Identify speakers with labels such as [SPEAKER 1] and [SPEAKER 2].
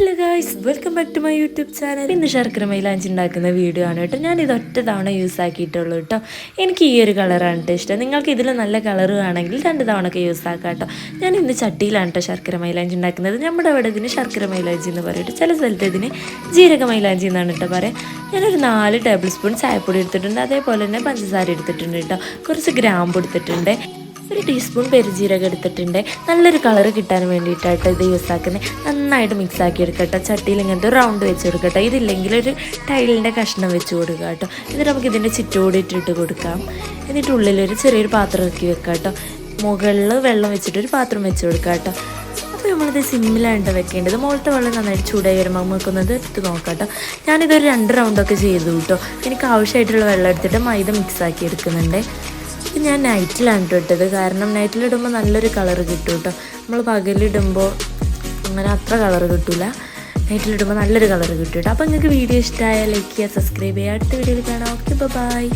[SPEAKER 1] Hello guys welcome back to my YouTube channel ഇന്ന് ശർക്കര മൈലാഞ്ചി ഉണ്ടാക്കുന്ന വീഡിയോ ആണ് കേട്ടോ. ഞാൻ ഇത് ഒറ്റ തവണ യൂസ് ആക്കിയിട്ടുള്ളൂ കേട്ടോ. എനിക്ക് ഈ ഒരു കളറാണ് കേട്ടോ ഇഷ്ടം. നിങ്ങൾക്ക് ഇതിൽ നല്ല കളർ വേണമെങ്കിൽ രണ്ട് തവണ ഒക്കെ യൂസ് ആക്കാം കേട്ടോ. ഞാൻ ഇന്ന് ചട്ടിയിലാണ് കേട്ടോ ശർക്കര മൈലാഞ്ചി ഉണ്ടാക്കുന്നത്. നമ്മുടെ അവിടെ ഇതിന് ശർക്കര മൈലാഞ്ചി എന്ന് പറയും. ചില സ്ഥലത്ത് ഇതിന് ജീരക മൈലാഞ്ചി എന്നാണ് കേട്ടോ പറയാം. ഞാനൊരു നാല് ടേബിൾ സ്പൂൺ ചായപ്പൊടി എടുത്തിട്ടുണ്ട്. അതേപോലെ തന്നെ പഞ്ചസാര എടുത്തിട്ടുണ്ട് കേട്ടോ കുറച്ച് ഗ്രാമ്പ് എടുത്തിട്ടുണ്ട്. ഒരു ടീസ്പൂൺ പെരുജീരകം എടുത്തിട്ടുണ്ട്. നല്ലൊരു കളർ കിട്ടാൻ വേണ്ടിയിട്ടായിട്ട് ഇത് യൂസ് ആക്കുന്നത് നന്നായിട്ട് മിക്സ് ആക്കി എടുക്കട്ടെ ചട്ടിയിൽ ഇങ്ങനത്തെ റൗണ്ട് വെച്ച് കൊടുക്കട്ടെ ഇതില്ലെങ്കിൽ ഒരു ടൈലിന്റെ കഷ്ണം വെച്ച് കൊടുക്കുക കേട്ടോ. എന്നിട്ട് നമുക്ക് ഇതിന്റെ ചുറ്റോട് ഇട്ടിട്ട് കൊടുക്കാം. എന്നിട്ട് ഉള്ളിലൊരു ചെറിയൊരു പാത്രം ഇറക്കി വെക്കാം കേട്ടോ മുകളിൽ വെള്ളം വെച്ചിട്ട് ഒരു പാത്രം വെച്ച് കൊടുക്കാം കേട്ടോ. അപ്പോൾ നമ്മളിത് സിമ്മിലാണ് വെക്കേണ്ടത്. മുകളിലത്തെ വെള്ളം നന്നായിട്ട് ചൂടായി വരുമ്പോൾ നമുക്കൊന്നത് എടുത്ത് നോക്കാം കേട്ടോ. ഞാനിതൊരു രണ്ട് റൗണ്ടൊക്കെ ചെയ്തു കേട്ടോ. എനിക്ക് ആവശ്യമായിട്ടുള്ള വെള്ളം എടുത്തിട്ട് മൈദ മിക്സ് ആക്കി എടുക്കുന്നുണ്ട്. ഞാൻ നൈറ്റിലാണ് കേട്ടോ ഇട്ടത്. കാരണം നൈറ്റിലിടുമ്പോൾ നല്ലൊരു കളർ കിട്ടും കേട്ടോ നമ്മൾ പകലിടുമ്പോൾ അങ്ങനെ അത്ര കളർ കിട്ടില്ല നൈറ്റിലിടുമ്പോൾ നല്ലൊരു കളർ കിട്ടും കേട്ടോ അപ്പോൾ നിങ്ങൾക്ക് വീഡിയോ ഇഷ്ടമായ ലൈക്ക് ചെയ്യുക സബ്സ്ക്രൈബ് ചെയ്യുക. അടുത്ത വീഡിയോയിൽ കാണാം. Okay bye